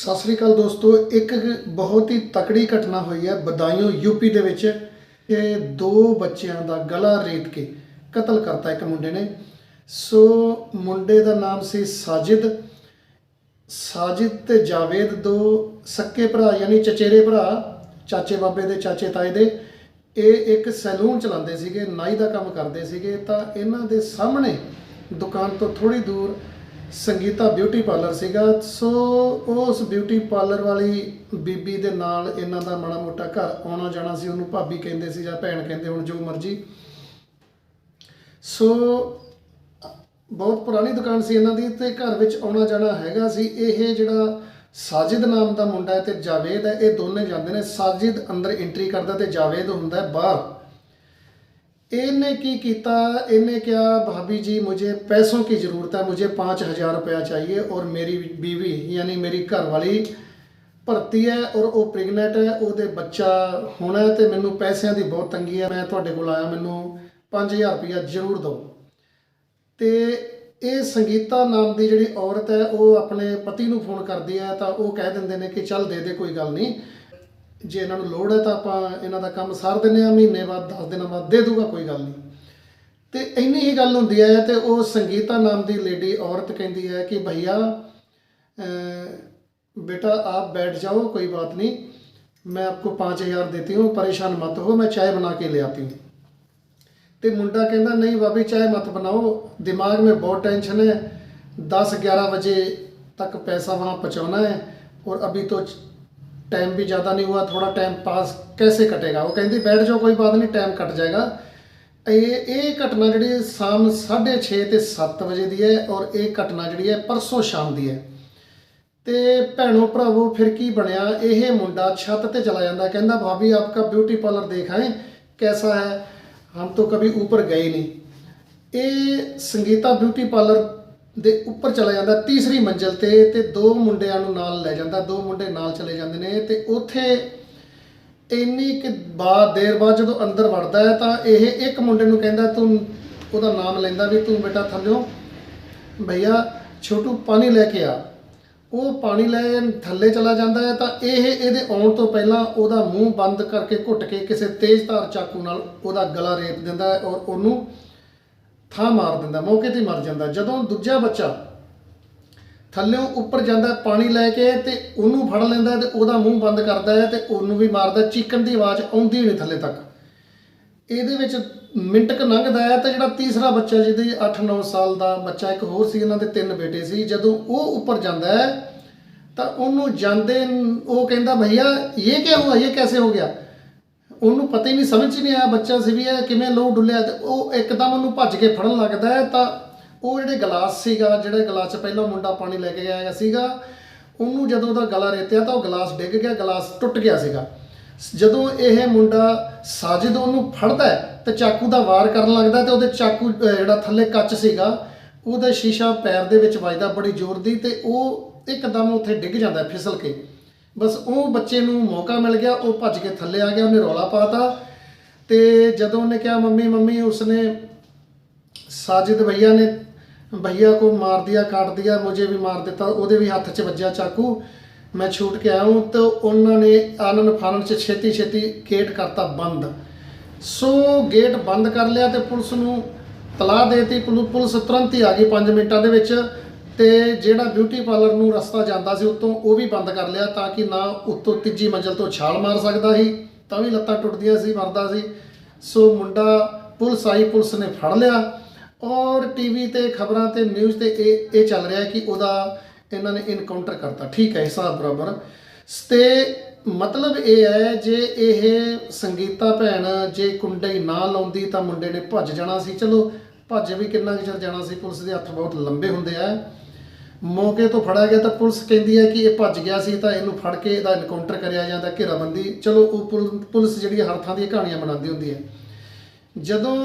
ਸਤਿ ਸ੍ਰੀ ਅਕਾਲ ਦੋਸਤੋ, ਇੱਕ ਬਹੁਤ ਹੀ ਤਕੜੀ ਘਟਨਾ ਹੋਈ ਹੈ ਬਦਾਇਓ, ਯੂਪੀ ਦੇ ਵਿੱਚ ਇਹ ਦੋ ਬੱਚਿਆਂ ਦਾ ਗਲਾ ਰੇਤ ਕੇ ਕਤਲ ਕਰਤਾ ਇੱਕ ਮੁੰਡੇ ਨੇ। ਸੋ ਮੁੰਡੇ ਦਾ ਨਾਮ ਸੀ ਸਾਜਿਦ। ਸਾਜਿਦ ਤੇ ਜਾਵੇਦ ਦੋ ਸੱਕੇ ਭਰਾ, ਯਾਨੀ ਚਚੇਰੇ ਭਰਾ, ਚਾਚੇ ਬਾਬੇ ਦੇ, ਚਾਚੇ ਤਾਏ ਦੇ। ਇਹ ਇੱਕ ਸੈਲੂਨ ਚਲਾਉਂਦੇ ਸੀਗੇ, ਨਾਈ ਦਾ ਕੰਮ ਕਰਦੇ ਸੀਗੇ, ਤਾਂ ਇਹਨਾਂ ਦੇ ਸਾਹਮਣੇ ਦੁਕਾਨ ਤੋਂ ਥੋੜੀ ਦੂਰ ਸੰਗੀਤਾ ਬਿਊਟੀ ਪਾਰਲਰ ਸੀਗਾ। ਸੋ ਉਸ ਬਿਊਟੀ ਪਾਰਲਰ ਵਾਲੀ ਬੀਬੀ ਦੇ ਨਾਲ ਇਹਨਾਂ ਦਾ ਮਾੜਾ ਮੋਟਾ ਘਰ ਆਉਣਾ ਜਾਣਾ ਸੀ। ਉਹਨੂੰ ਭਾਬੀ ਕਹਿੰਦੇ ਸੀ ਜਾਂ ਭੈਣ ਕਹਿੰਦੇ ਹੁਣ, ਜੋ ਮਰਜ਼ੀ। ਸੋ ਬਹੁਤ ਪੁਰਾਣੀ ਦੁਕਾਨ ਸੀ ਇਹਨਾਂ ਦੀ ਤੇ ਘਰ ਵਿੱਚ ਆਉਣਾ ਜਾਣਾ ਹੈਗਾ ਸੀ। ਇਹ ਜਿਹੜਾ ਸਾਜਿਦ ਨਾਮ ਦਾ ਮੁੰਡਾ ਹੈ ਤੇ ਜਾਵੇਦ ਹੈ, ਇਹ ਦੋਨੇ ਜਾਂਦੇ ਨੇ। ਸਾਜਿਦ ਅੰਦਰ ਐਂਟਰੀ ਕਰਦਾ ਤੇ ਜਾਵੇਦ ਹੁੰਦਾ ਬਾਹਰ। ਇਹਨੇ ਕੀ ਕੀਤਾ ਇਹਨੇ ਕਿਹਾ भाभी जी मुझे पैसों की ज़रूरत है मुझे पाँच हज़ार रुपया चाहिए और मेरी बीवी यानी मेरी घर वाली ਭਰਤੀ ਹੈ ਔਰ ਉਹ ਪ੍ਰੈਗਨੈਂਟ ਹੈ ਉਹਦੇ ਬੱਚਾ ਹੋਣਾ ਹੈ ਤੇ ਮੈਨੂੰ ਪੈਸਿਆਂ ਦੀ ਬਹੁਤ ਤੰਗੀ ਹੈ ਮੈਂ ਤੁਹਾਡੇ ਕੋਲ ਆਇਆ ਮੈਨੂੰ 5000 ਰੁਪਇਆ ਜ਼ਰੂਰ ਦਿਓ ਤੇ ਇਹ ਸੰਗੀਤਾ ਨਾਮ ਦੀ ਜਿਹੜੀ ਔਰਤ ਹੈ ਉਹ ਆਪਣੇ ਪਤੀ ਨੂੰ ਫੋਨ ਕਰਦੀ ਹੈ ਤਾਂ ਉਹ ਕਹਿ ਦਿੰਦੇ ਨੇ ਕਿ ਚੱਲ ਦੇ ਦੇ ਕੋਈ ਗੱਲ ਨਹੀਂ ਜੇ ਇਹਨਾਂ ਨੂੰ ਲੋੜ ਹੈ ਤਾਂ ਆਪਾਂ ਇਹਨਾਂ ਦਾ ਕੰਮ ਸਾਰ ਦਿੰਨੇ ਆ ਮਹੀਨੇ ਬਾਅਦ 10 ਦਿਨਾਂ ਬਾਅਦ ਦੇ ਦੂਗਾ ਕੋਈ ਗੱਲ ਨਹੀਂ ਤੇ ਇੰਨੀ ਹੀ ਗੱਲ ਹੁੰਦੀ ਹੈ ਤੇ ਉਹ ਸੰਗੀਤਾ ਨਾਮ ਦੀ ਲੇਡੀ ਔਰਤ ਕਹਿੰਦੀ ਹੈ ਕਿ ਭਈਆ अ, बेटा आप बैठ जाओ कोई बात नहीं मैं आपको पाँच हजार देती हूँ परेशान मत हो मैं चाय बना के ले आती हूँ ਤੇ ਮੁੰਡਾ ਕਹਿੰਦਾ ਨਹੀਂ ਬਾਬੀ ਚਾਹ ਮਤ ਬਣਾਓ ਦਿਮਾਗ में बहुत टेंशन है दस ग्यारह बजे तक पैसा वहाँ पहुँचाना है और अभी तो टाइम भी ज़्यादा नहीं हुआ थोड़ा टाइम पास कैसे कटेगा वो ਕਹਿੰਦੀ ਬੈਠ ਜਾਓ ਕੋਈ ਬਾਤ ਨਹੀਂ ਟਾਈਮ ਕੱਟ ਜਾਏਗਾ ਇਹ ਇਹ ਘਟਨਾ ਜਿਹੜੀ ਸ਼ਾਮ 6:30 ਤੇ 7 ਵਜੇ ਦੀ ਹੈ ਔਰ ਇਹ ਘਟਨਾ ਜਿਹੜੀ ਹੈ ਪਰਸੋਂ ਸ਼ਾਮ ਦੀ ਹੈ ਤੇ ਭੈਣੋ ਭਰਾਵੋ ਫਿਰ ਕੀ ਬਣਿਆ ਇਹ ਮੁੰਡਾ ਛੱਤ ਤੇ ਚਲਾ ਜਾਂਦਾ ਕਹਿੰਦਾ ਭਾਬੀ ਆਪਕਾ ਬਿਊਟੀ ਪਾਰਲਰ ਦੇਖਾ ਹੈ कैसा है हम तो कभी ऊपर गए नहीं ਇਹ ਸੰਗੀਤਾ ਬਿਊਟੀ ਪਾਰਲਰ ਦੇ ਉੱਪਰ ਚਲਾ ਜਾਂਦਾ, ਤੀਸਰੀ ਮੰਜ਼ਲ ਤੇ ਤੇ ਦੋ ਮੁੰਡਿਆਂ ਨੂੰ ਨਾਲ ਲੈ ਜਾਂਦਾ, ਦੋ ਮੁੰਡੇ ਨਾਲ ਚਲੇ ਜਾਂਦੇ ਨੇ ਤੇ ਉੱਥੇ ਇੰਨੀ ਕਿ ਬਾਅਦ ਦੇਰ ਬਾਅਦ ਜਦੋਂ ਅੰਦਰ ਵੜਦਾ ਹੈ ਤਾਂ ਇਹ ਇੱਕ ਮੁੰਡੇ ਨੂੰ ਕਹਿੰਦਾ, ਤੂੰ ਉਹਦਾ ਨਾਮ ਲੈਂਦਾ ਵੀ ਤੂੰ ਬੇਟਾ ਥੱਲਿਓ ਭਈਆ, ਛੋਟੂ ਪਾਣੀ ਲੈ ਕੇ ਆ। ਉਹ ਪਾਣੀ ਲੈ ਥੱਲੇ ਚਲਾ ਜਾਂਦਾ ਹੈ ਤਾਂ ਇਹ ਇਹਦੇ ਆਉਣ ਤੋਂ ਪਹਿਲਾਂ ਉਹਦਾ ਮੂੰਹ ਬੰਦ ਕਰਕੇ ਘੁੱਟ ਕੇ ਕਿਸੇ ਤੇਜ਼ ਧਾਰ ਚਾਕੂ ਨਾਲ ਉਹਦਾ ਗਲਾ ਰੇਤ ਦਿੰਦਾ ਹੈ ਔਰ ਉਹਨੂੰ ਥਾਂ ਮਾਰ ਦਿੰਦਾ, ਮੌਕੇ ਤੇ ਹੀ ਮਰ ਜਾਂਦਾ। ਜਦੋਂ ਦੂਜਾ ਬੱਚਾ ਥੱਲਿਓਂ ਉੱਪਰ ਜਾਂਦਾ, ਪਾਣੀ ਲੈ ਕੇ ਤੇ ਉਹਨੂੰ ਫੜ ਲੈਂਦਾ ਤੇ ਉਹਦਾ ਮੂੰਹ ਬੰਦ ਕਰਦਾ ਹੈ ਤੇ ਉਹਨੂੰ ਵੀ ਮਾਰਦਾ, ਚੀਕਣ ਦੀ ਆਵਾਜ਼ ਆਉਂਦੀ ਨਹੀਂ ਥੱਲੇ ਤੱਕ। ਇਹਦੇ ਵਿੱਚ ਮਿੰਟ ਕ ਲੰਘਦਾ ਹੈ ਤਾਂ ਜਿਹੜਾ ਤੀਸਰਾ ਬੱਚਾ ਜਿਹਦੇ 8-9 ਸਾਲ ਦਾ ਬੱਚਾ, ਇੱਕ ਹੋਰ ਸੀ, ਇਹਨਾਂ ਦੇ ਤਿੰਨ ਬੇਟੇ ਸੀ, ਜਦੋਂ ਉਹ ਉੱਪਰ ਜਾਂਦਾ ਹੈ ਤਾਂ ਉਹਨੂੰ ਜਾਂਦੇ, ਉਹ ਕਹਿੰਦਾ, ਭਈਆ, ਇਹ ਕੀ ਹੁਆ ਇਹ ਕੈਸੇ ਹੋ ਗਿਆ? ਉਹਨੂੰ ਪਤਾ ਹੀ ਨਹੀਂ, ਸਮਝ ਹੀ ਨਹੀਂ ਆਇਆ ਬੱਚਾ ਸੀ ਵੀ ਇਹ ਕਿਵੇਂ ਲੋਹ ਡੁੱਲਿਆ ਤੇ ਉਹ ਇੱਕਦਮ ਉਹਨੂੰ ਭੱਜ ਕੇ ਫੜਨ ਲੱਗਦਾ ਹੈ ਤਾਂ ਉਹ ਜਿਹੜੇ ਗਲਾਸ ਸੀਗਾ, ਜਿਹੜੇ ਗਲਾਸ 'ਚ ਪਹਿਲਾਂ ਮੁੰਡਾ ਪਾਣੀ ਲੈ ਕੇ ਆਇਆ ਸੀਗਾ, ਉਹਨੂੰ ਜਦੋਂ ਉਹਦਾ ਗਲਾ ਰੇਤਿਆ ਤਾਂ ਉਹ ਗਲਾਸ ਡਿੱਗ ਗਿਆ, ਗਲਾਸ ਟੁੱਟ ਗਿਆ ਸੀਗਾ। ਜਦੋਂ ਇਹ ਮੁੰਡਾ ਸਾਜਿਦ ਉਹਨੂੰ ਫੜਦਾ ਹੈ ਤੇ ਚਾਕੂ ਦਾ ਵਾਰ ਕਰਨ ਲੱਗਦਾ ਤੇ ਉਹਦੇ ਚਾਕੂ ਜਿਹੜਾ ਥੱਲੇ ਕੱਚ ਸੀਗਾ, ਉਹਦਾ ਸ਼ੀਸ਼ਾ ਪੈਰ ਦੇ ਵਿੱਚ ਵੱਜਦਾ ਬੜੀ ਜ਼ੋਰ ਦੀ ਤੇ ਉਹ ਇੱਕਦਮ ਉੱਥੇ ਡਿੱਗ ਜਾਂਦਾ ਫਿਸਲ ਕੇ। ਬਸ ਉਹ ਬੱਚੇ ਨੂੰ ਮੌਕਾ ਮਿਲ ਗਿਆ, ਉਹ ਭੱਜ ਕੇ ਥੱਲੇ ਆ ਗਿਆ, ਉਹਨੇ ਰੌਲਾ ਪਾਤਾ ਤੇ ਜਦੋਂ ਉਹਨੇ ਕਿਹਾ, ਮੰਮੀ ਮੰਮੀ, ਉਸਨੇ ਸਾਜਿਦ ਭਈਆ ਨੇ ਭਈਆ ਕੋ ਮਾਰ ਦਿਆ, ਕਾਟ ਦਿਆ, ਮੁਝੇ ਵੀ ਮਾਰ ਦਿੱਤਾ, ਉਹਦੇ ਵੀ ਹੱਥ 'ਚ ਵੱਜਿਆ ਚਾਕੂ। ਮੈਂ ਛੂਟ ਕੇ ਆਇਆ ਹੂੰ ਤਾਂ ਉਹਨਾਂ ਨੇ ਆਨਨ ਫਾਨਨ 'ਚ ਛੇਤੀ ਛੇਤੀ ਗੇਟ ਕਰਤਾ ਬੰਦ। ਸੋ ਗੇਟ ਬੰਦ ਕਰ ਲਿਆ ਤੇ ਪੁਲਿਸ ਨੂੰ ਤਲਾਹ ਦੇਤੀ। ਪੁਲਿਸ ਤੁਰੰਤ ਹੀ ਆ ਗਈ 5 ਮਿੰਟਾਂ ਦੇ ਵਿੱਚ। ਤੇ ਜਿਹੜਾ ਬਿਊਟੀ ਪਾਰਲਰ ਨੂੰ ਰਸਤਾ ਜਾਂਦਾ ਸੀ ਉੱਤੋਂ ਉਹ ਵੀ ਬੰਦ ਕਰ ਲਿਆ ਤਾਂ ਕਿ ਨਾ ਉੱਤੋਂ ਤੀਜੀ ਮੰਜ਼ਲ ਤੋਂ ਛਾਲ ਮਾਰ ਸਕਦਾ ਸੀ, ਤਾਂ ਵੀ ਲੱਤਾਂ ਟੁੱਟਦੀਆਂ ਸੀ, ਮਰਦਾ ਸੀ। ਸੋ ਮੁੰਡਾ ਪੁਲਿਸ ਆਈ, ਪੁਲਿਸ ਨੇ ਫੜ ਲਿਆ ਔਰ ਟੀਵੀ ਤੇ ਖਬਰਾਂ ਤੇ ਨਿਊਜ਼ ਤੇ ਇਹ ਇਹ ਚੱਲ ਰਿਹਾ ਕਿ ਉਹਦਾ ਇਹਨਾਂ ਨੇ ਇਨਕਾਊਂਟਰ ਕਰਤਾ। ਠੀਕ ਹੈ ਹਿਸਾਬ ਬਰਾਬਰ। ਤੇ ਮਤਲਬ ਇਹ ਹੈ, ਜੇ ਇਹ ਸੰਗੀਤਾ ਭੈਣ ਜੇ ਕੁੰਡੇ ਨਾ ਲਾਉਂਦੀ ਤਾਂ ਮੁੰਡੇ ਨੇ ਭੱਜ ਜਾਣਾ ਸੀ। ਚਲੋ, ਭੱਜ ਵੀ ਕਿੰਨਾ ਕੁ ਚਿਰ ਜਾਣਾ ਸੀ, ਪੁਲਿਸ ਦੇ ਹੱਥ ਬਹੁਤ ਲੰਬੇ ਹੁੰਦੇ ਆ। ਮੌਕੇ ਤੋਂ ਫੜਿਆ ਗਿਆ ਤਾਂ ਪੁਲਿਸ ਕਹਿੰਦੀ ਹੈ ਕਿ ਇਹ ਭੱਜ ਗਿਆ ਸੀ ਤਾਂ ਇਹਨੂੰ ਫੜ ਕੇ ਇਹਦਾ ਇਨਕਾਊਂਟਰ ਕਰਿਆ ਜਾਂਦਾ ਘੇਰਾਬੰਦੀ। ਚਲੋ, ਉਹ ਪੁਲ- ਪੁਲਿਸ ਜਿਹੜੀ ਹਰ ਥਾਂ ਦੀਆਂ ਕਹਾਣੀਆਂ ਬਣਾਉਂਦੀ ਹੁੰਦੀ ਹੈ। ਜਦੋਂ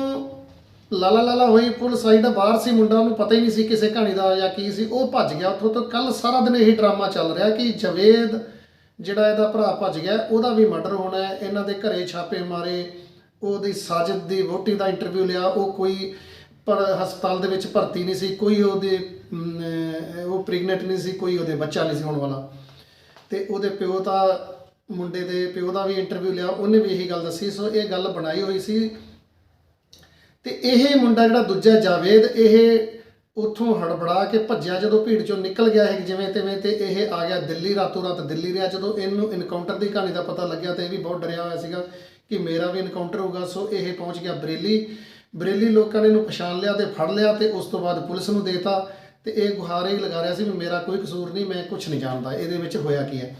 ਲਾਲਾ ਲਾਲਾ ਹੋਈ, ਪੁਲਿਸ ਆਈ ਦਾ ਬਾਹਰ ਸੀ, ਮੁੰਡਾ ਉਹਨੂੰ ਪਤਾ ਹੀ ਨਹੀਂ ਸੀ ਕਿਸੇ ਕਹਾਣੀ ਦਾ ਜਾਂ ਕੀ ਸੀ। ਉਹ ਭੱਜ ਗਿਆ। ਉੱਥੋਂ ਤੋਂ ਕੱਲ ਸਾਰਾ ਦਿਨ ਇਹੀ ਡਰਾਮਾ ਚੱਲ ਰਿਹਾ ਕਿ ਜਵੇਦ ਜਿਹੜਾ ਇਹਦਾ ਭਰਾ ਭੱਜ ਗਿਆ, ਉਹਦਾ ਵੀ ਮਰਡਰ ਹੋਣਾ ਹੈ। ਇਹਨਾਂ ਦੇ ਘਰੇ ਛਾਪੇ ਮਾਰੇ, ਉਹਦੀ ਸਾਜਦ ਦੀ ਵੋਟੀ ਦਾ ਇੰਟਰਵਿਊ ਲਿਆ, ਉਹ ਕੋਈ ਪਰ ਹਸਪਤਾਲ ਦੇ ਵਿੱਚ ਭਰਤੀ ਨਹੀਂ ਸੀ, ਕੋਈ ਉਹਦੇ ਉਹ ਪ੍ਰੈਗਨੈਂਟ ਨਹੀਂ ਸੀ, ਕੋਈ ਉਹਦੇ ਬੱਚਾ ਨਹੀਂ ਸੀ ਹੋਣ ਵਾਲਾ। ਤੇ ਉਹਦੇ ਪਿਓ ਦਾ ਮੁੰਡੇ ਦੇ ਪਿਓ ਦਾ ਵੀ ਇੰਟਰਵਿਊ ਲਿਆ, ਉਹਨੇ ਵੀ ਇਹੀ ਗੱਲ ਦੱਸੀ, ਸੋ ਇਹ ਗੱਲ ਬਣਾਈ ਹੋਈ ਸੀ। ਤੇ ਇਹ ਮੁੰਡਾ ਜਿਹੜਾ ਦੂਜਾ ਜਾਵੇਦ ਇਹ ਉੱਥੋਂ ਹੜਬੜਾ ਕੇ ਭੱਜਿਆ, ਜਦੋਂ ਭੀੜ ਚੋਂ ਨਿਕਲ ਗਿਆ ਹੈ ਜਿਵੇਂ ਤਿਵੇਂ ਤੇ ਇਹ ਆ ਗਿਆ ਦਿੱਲੀ, ਰਾਤੋਂ ਰਾਤ ਦਿੱਲੀ ਰਿਹਾ। ਜਦੋਂ ਇਹਨੂੰ ਇਨਕਾਊਂਟਰ ਦੀ ਕਹਾਣੀ ਦਾ ਪਤਾ ਲੱਗਿਆ ਤੇ ਇਹ ਵੀ ਬਹੁਤ ਡਰਿਆ ਹੋਇਆ ਸੀਗਾ ਕਿ ਮੇਰਾ ਵੀ ਇਨਕਾਊਂਟਰ ਹੋਊਗਾ, ਸੋ ਇਹ ਪਹੁੰਚ ਗਿਆ ਬਰੇਲੀ। ਬਰੇਲੀ ਲੋਕਾਂ ਨੇ ਇਹਨੂੰ ਪਛਾਣ ਲਿਆ ਤੇ ਫੜ ਲਿਆ ਤੇ ਉਸ ਤੋਂ ਬਾਅਦ ਪੁਲਿਸ ਨੂੰ ਦੇਤਾ ਤੇ ਇਹ ਗੁਹਾਰੇ ਹੀ ਲਗਾ ਰਿਹਾ ਸੀ ਵੀ ਮੇਰਾ ਕੋਈ ਕਸੂਰ ਨਹੀਂ, ਮੈਂ ਕੁਝ ਨਹੀਂ ਜਾਣਦਾ, ਇਹਦੇ ਵਿੱਚ ਹੋਇਆ ਕੀ ਹੈ।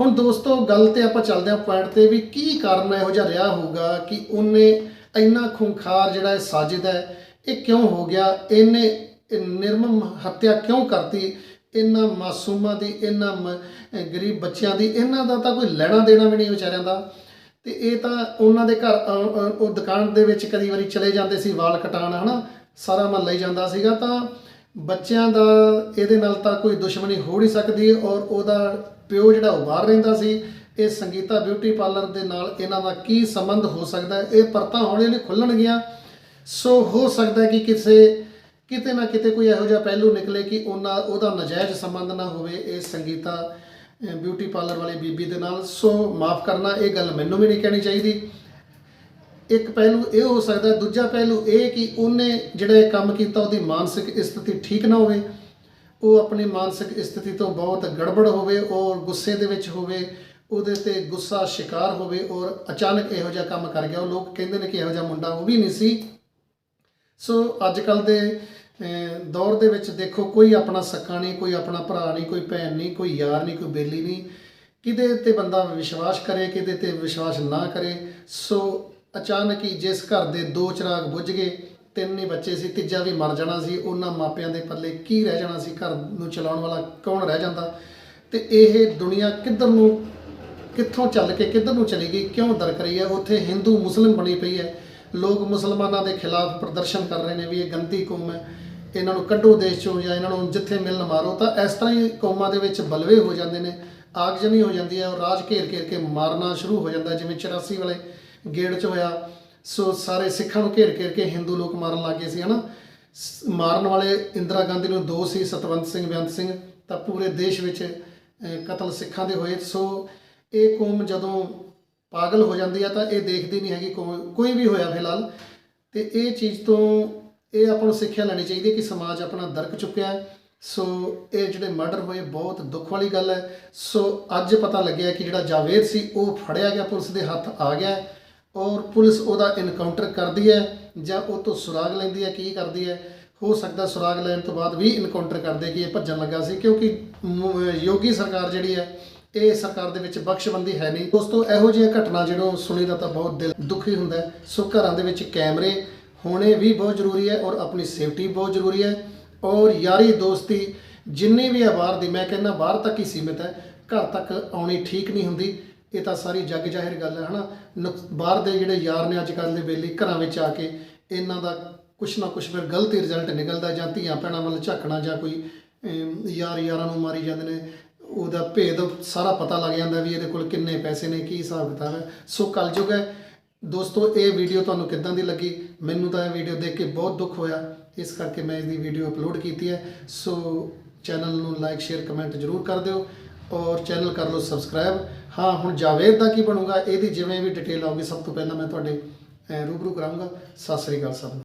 ਹੁਣ ਦੋਸਤੋ, ਗੱਲ ਤੇ ਆਪਾਂ ਚੱਲਦੇ ਹਾਂ ਪੁਆਇੰਟ ਤੇ ਵੀ ਕੀ ਕਾਰਨ ਇਹੋ ਜਿਹਾ ਰਿਹਾ ਹੋਊਗਾ ਕਿ ਉਹਨੇ ਇੰਨਾ ਖੁੰਖਾਰ ਜਿਹੜਾ ਇਹ ਸਾਜਿਦ ਹੈ, ਇਹ ਕਿਉਂ ਹੋ ਗਿਆ? ਇਹਨੇ ਇਹ ਨਿਰਮਮ ਹੱਤਿਆ ਕਿਉਂ ਕਰਤੀ? ਇਹਨਾਂ ਮਾਸੂਮਾਂ ਦੀ, ਇਹਨਾਂ ਮ- ਗਰੀਬ ਬੱਚਿਆਂ ਦੀ, ਇਹਨਾਂ ਦਾ ਤਾਂ ਕੋਈ ਲੈਣਾ ਦੇਣਾ ਵੀ ਨਹੀਂ ਵਿਚਾਰਿਆਂ ਦਾ। ਤੇ ਇਹ ਤਾਂ ਉਹਨਾਂ ਦੇ ਘਰ ਉਹ ਦੁਕਾਨ ਦੇ ਵਿੱਚ ਕਦੀ ਵਾਰੀ ਚਲੇ ਜਾਂਦੇ ਸੀ ਵਾਲ ਕਟਾਉਣ, ਹਨਾ? ਸਾਰਾ ਮਹੱਲਾ ਹੀ ਜਾਂਦਾ ਸੀਗਾ, ਤਾਂ ਬੱਚਿਆਂ ਦਾ ਇਹਦੇ ਨਾਲ ਤਾਂ ਕੋਈ ਦੁਸ਼ਮਣੀ ਹੋ ਨਹੀਂ ਸਕਦੀ ਔਰ ਉਹਦਾ ਪਿਓ ਜਿਹੜਾ ਉਹ ਬਾਹਰ ਰਹਿੰਦਾ ਸੀ। ਇਹ ਸੰਗੀਤਾ ਬਿਊਟੀ ਪਾਰਲਰ ਦੇ ਨਾਲ ਇਹਨਾਂ ਦਾ ਕੀ ਸੰਬੰਧ ਹੋ ਸਕਦਾ? ਇਹ ਪਰਤਾਂ ਹੌਲੀ ਹੌਲੀ ਖੁੱਲਣਗੀਆਂ। ਸੋ ਹੋ ਸਕਦਾ ਕਿ ਕਿਸੇ, ਕਿਤੇ ਨਾ ਕਿਤੇ ਕੋਈ ਇਹੋ ਜਿਹਾ ਪਹਿਲੂ ਨਿਕਲੇ ਕਿ ਉਹਨਾਂ, ਉਹਦਾ ਨਜਾਇਜ਼ ਸੰਬੰਧ ਨਾ ਹੋਵੇ, ਇਹ ਸੰਗੀਤਾ ਬਿਊਟੀ ਪਾਰਲਰ ਵਾਲੀ ਬੀਬੀ ਦੇ ਨਾਲ। ਸੋ ਮਾਫ ਕਰਨਾ, ਇਹ ਗੱਲ ਮੈਨੂੰ ਵੀ ਨਹੀਂ ਕਹਿਣੀ ਚਾਹੀਦੀ। ਇੱਕ ਪਹਿਲੂ ਇਹ ਹੋ ਸਕਦਾ ਦੂਜਾ ਪਹਿਲੂ ਇਹ ਕਿ ਉਹਨੇ ਜਿਹੜਾ ਇਹ ਕੰਮ ਕੀਤਾ, ਉਹਦੀ ਮਾਨਸਿਕ ਸਥਿਤੀ ਠੀਕ ਨਾ ਹੋਵੇ। ਉਹ ਆਪਣੀ ਮਾਨਸਿਕ ਸਥਿਤੀ ਤੋਂ ਬਹੁਤ ਗੜਬੜ ਹੋਵੇ ਔਰ ਗੁੱਸੇ ਦੇ ਵਿੱਚ ਹੋਵੇ, ਉਹਦੇ ਤੇ ਗੁੱਸਾ ਸ਼ਿਕਾਰ ਹੋਵੇ ਔਰ ਅਚਾਨਕ ਇਹੋ ਜਿਹਾ ਕੰਮ ਕਰ ਗਿਆ। ਉਹ ਲੋਕ ਕਹਿੰਦੇ ਨੇ ਕਿ ਇਹੋ ਜਿਹਾ ਮੁੰਡਾ ਉਹ ਵੀ ਨਹੀਂ ਸੀ। ਸੋ ਅੱਜ ਕੱਲ ਦੇ ਦੌਰ ਦੇ ਵਿੱਚ ਦੇਖੋ, ਕੋਈ ਆਪਣਾ ਸੱਕਾ ਨਹੀਂ, ਕੋਈ ਆਪਣਾ ਭਰਾ ਨਹੀਂ, ਕੋਈ ਭੈਣ ਨਹੀਂ, ਕੋਈ ਯਾਰ ਨਹੀਂ, ਕੋਈ ਬੇਲੀ ਨਹੀਂ। ਕਿਤੇ ਤੇ ਬੰਦਾ ਵਿਸ਼ਵਾਸ ਕਰੇ ਕਿਤੇ ਤੇ ਵਿਸ਼ਵਾਸ ਨਾ ਕਰੇ। ਸੋ ਅਚਾਨਕ ਹੀ ਜਿਸ ਘਰ ਦੇ ਦੋ ਚਿਰਾਗ ਬੁੱਝ ਗਏ, ਤਿੰਨ ਹੀ ਬੱਚੇ ਸੀ, ਤੀਜਾ ਵੀ ਮਰ ਜਾਣਾ ਸੀ। ਉਹਨਾਂ ਮਾਪਿਆਂ ਦੇ ਪੱਲੇ ਕੀ ਰਹਿ ਜਾਣਾ ਸੀ? ਘਰ ਨੂੰ ਚਲਾਉਣ ਵਾਲਾ ਕੌਣ ਰਹਿ ਜਾਂਦਾ? ਤੇ ਇਹ ਦੁਨੀਆ ਕਿੱਧਰ ਨੂੰ, ਕਿੱਥੋਂ ਚੱਲ ਕੇ ਕਿੱਧਰ ਨੂੰ ਚਲੀ ਗਈ, ਕਿਉਂ ਦਰਕ ਰਹੀ ਹੈ? ਉੱਥੇ ਹਿੰਦੂ ਮੁਸਲਿਮ ਬਣੀ ਪਈ ਹੈ। ਲੋਕ ਮੁਸਲਮਾਨਾਂ ਦੇ ਖਿਲਾਫ ਪ੍ਰਦਰਸ਼ਨ ਕਰ ਰਹੇ ਨੇ ਵੀ ਇਹ ਗੰਦੀ ਕੌਮ ਹੈ। ਇਹਨਾਂ ਨੂੰ ਕੱਢੋ ਦੇਸ਼ ਚੋਂ ਜਾਂ ਇਹਨਾਂ ਨੂੰ ਜਿੱਥੇ ਮਿਲਣ ਮਾਰੋ, ਤਾਂ ਇਸ ਤਰ੍ਹਾਂ ਹੀ ਕੌਮਾਂ ਦੇ ਵਿੱਚ ਬਲਵੇ ਹੋ ਜਾਂਦੇ ਨੇ ਆਗਜਨੀ ਹੋ ਜਾਂਦੀ ਹੈ ਔਰ ਰਾਜ ਘੇਰ ਘੇਰ ਕੇ ਮਾਰਨਾ ਸ਼ੁਰੂ ਹੋ ਜਾਂਦਾ ਜਿਵੇਂ 84 ਵਾਲੇ ਗੇੜ ਚ ਹੋਇਆ। ਸੋ ਸਾਰੇ ਸਿੱਖਾਂ ਨੂੰ ਘੇਰ ਘੇਰ ਕੇ ਹਿੰਦੂ ਲੋਕ ਮਾਰਨ ਲੱਗੇ ਸੀ, ਹਨਾ? ਸ- ਮਾਰਨ ਵਾਲੇ ਇੰਦਰਾ ਗਾਂਧੀ ਨੂੰ ਦੋ ਸੀ, ਸਤਵੰਤ ਸਿੰਘ, ਬੇਅੰਤ ਸਿੰਘ, ਤਾਂ ਪੂਰੇ ਦੇਸ਼ ਵਿੱਚ ਕਤਲ ਸਿੱਖਾਂ ਦੇ ਹੋਏ। ਸੋ ਇਹ ਕੌਮ ਜਦੋਂ ਪਾਗਲ ਹੋ ਜਾਂਦੀ ਆ ਤਾਂ ਇਹ ਦੇਖਦੀ ਨਹੀਂ ਹੈਗੀ ਕੌਮ- ਕੋਈ ਵੀ ਹੋਇਆ ਫਿਲਹਾਲ। ਤੇ ਇਹ ਚੀਜ਼ ਤੋਂ ਇਹ ਆਪਾਂ ਨੂੰ ਸਿੱਖਿਆ ਲੈਣੀ ਚਾਹੀਦੀ ਹੈ ਕਿ ਸਮਾਜ ਆਪਣਾ ਦਰਕ ਚੁੱਕਿਆ ਹੈ। ਸੋ ਇਹ ਜਿਹੜੇ ਮਰਡਰ ਹੋਏ, ਬਹੁਤ ਦੁੱਖ ਵਾਲੀ ਗੱਲ ਹੈ। ਸੋ ਅੱਜ ਪਤਾ ਲੱਗਿਆ ਕਿ ਜਿਹੜਾ ਜਾਵੇਦ ਸੀ, ਉਹ ਫੜਿਆ ਗਿਆ, ਪੁਲਿਸ ਦੇ ਹੱਥ ਆ ਗਿਆ ਔਰ ਪੁਲਿਸ ਉਹਦਾ ਇਨਕਾਊਂਟਰ ਕਰਦੀ ਹੈ ਜਾਂ ਉਹ ਤੋਂ ਸੁਰਾਗ ਲੈਂਦੀ ਹੈ, ਕੀ ਕਰਦੀ ਹੈ। ਹੋ ਸਕਦਾ ਸੁਰਾਗ ਲੈਣ ਤੋਂ ਬਾਅਦ ਵੀ ਇਨਕਾਊਂਟਰ ਕਰਦੇ ਕਿ ਇਹ ਭੱਜਣ ਲੱਗਾ ਸੀ, ਕਿਉਂਕਿ ਯੋਗੀ ਸਰਕਾਰ ਜਿਹੜੀ ਹੈ, ਇਹ ਸਰਕਾਰ ਦੇ ਵਿੱਚ ਬਖਸ਼ਬੰਦੀ ਹੈ ਨਹੀਂ। ਦੋਸਤੋ, ਇਹੋ ਜਿਹੀਆਂ ਘਟਨਾ ਜਿਹੜੋਂ ਸੁਣੀਦਾ ਤਾਂ ਬਹੁਤ ਦਿਲ ਦੁਖੀ ਹੁੰਦਾ ਸੋ ਘਰਾਂ ਦੇ ਵਿੱਚ ਕੈਮਰੇ ਹੋਣੇ ਵੀ ਬਹੁਤ ਜ਼ਰੂਰੀ ਹੈ ਔਰ ਆਪਣੀ ਸੇਫਟੀ ਬਹੁਤ ਜ਼ਰੂਰੀ ਹੈ। ਔਰ ਯਾਰੀ ਦੋਸਤੀ, ਜਿੰਨੀ ਵੀ ਹੈ ਬਾਹਰ ਦੀ, ਮੈਂ ਕਹਿੰਦਾ ਬਾਹਰ ਤੱਕ ਹੀ ਸੀਮਿਤ ਹੈ। ਘਰ ਤੱਕ ਆਉਣੀ ਠੀਕ ਨਹੀਂ ਹੁੰਦੀ। ਇਹ ਤਾਂ ਸਾਰੀ ਜੱਗ ਜਾਹਿਰ ਗੱਲ ਹੈ, ਹਨਾ? ਨੁਕ- ਬਾਹਰ ਦੇ ਜਿਹੜੇ ਯਾਰ ਨੇ ਅੱਜ ਕੱਲ੍ਹ ਦੇ ਵੇਲੇ ਘਰਾਂ ਵਿੱਚ ਆ ਕੇ ਇਹਨਾਂ ਦਾ ਕੁਛ ਨਾ ਕੁਛ ਫਿਰ ਗਲਤ ਹੀ ਰਿਜ਼ਲਟ ਨਿਕਲਦਾ ਜਾਂ ਧੀਆਂ ਭੈਣਾਂ ਵੱਲ ਝਾਕਣਾ ਜਾਂ ਕੋਈ ਯਾਰ ਯਾਰਾਂ ਨੂੰ ਮਾਰੀ ਜਾਂਦੇ ਨੇ, ਉਹਦਾ ਭੇਦ ਸਾਰਾ ਪਤਾ ਲੱਗ ਜਾਂਦਾ ਵੀ ਇਹਦੇ ਕੋਲ ਕਿੰਨੇ ਪੈਸੇ ਨੇ, ਕੀ ਹਿਸਾਬ ਕਿਤਾਬ ਹੈ। ਸੋ ਕਲਯੁਗ ਹੈ ਦੋਸਤੋ, ਇਹ ਵੀਡੀਓ ਤੁਹਾਨੂੰ ਕਿੱਦਾਂ ਦੀ ਲੱਗੀ? ਮੈਨੂੰ ਤਾਂ ਇਹ ਵੀਡੀਓ ਦੇਖ ਕੇ ਬਹੁਤ ਦੁੱਖ ਹੋਇਆ। ਇਸ ਕਰਕੇ ਮੈਂ ਇਹਦੀ ਵੀਡੀਓ ਅਪਲੋਡ ਕੀਤੀ ਹੈ। ਸੋ ਚੈਨਲ ਨੂੰ ਲਾਈਕ ਸ਼ੇਅਰ ਕਮੈਂਟ ਜ਼ਰੂਰ ਕਰ ਦਿਓ ਔਰ ਚੈਨਲ ਕਰ ਲਓ ਸਬਸਕ੍ਰਾਈਬ ਹਾਂ, ਹੁਣ ਜਾਵੇਦ ਦਾ ਕੀ ਬਣੂਗਾ? ਇਹਦੀ ਜਿਵੇਂ ਵੀ ਡਿਟੇਲ ਆਊਗੀ, ਸਭ ਤੋਂ ਪਹਿਲਾਂ ਮੈਂ ਤੁਹਾਡੇ ਰੂਬਰੂ ਕਰਾਂਗਾ ਸਤਿ ਸ੍ਰੀ ਅਕਾਲ ਸਭ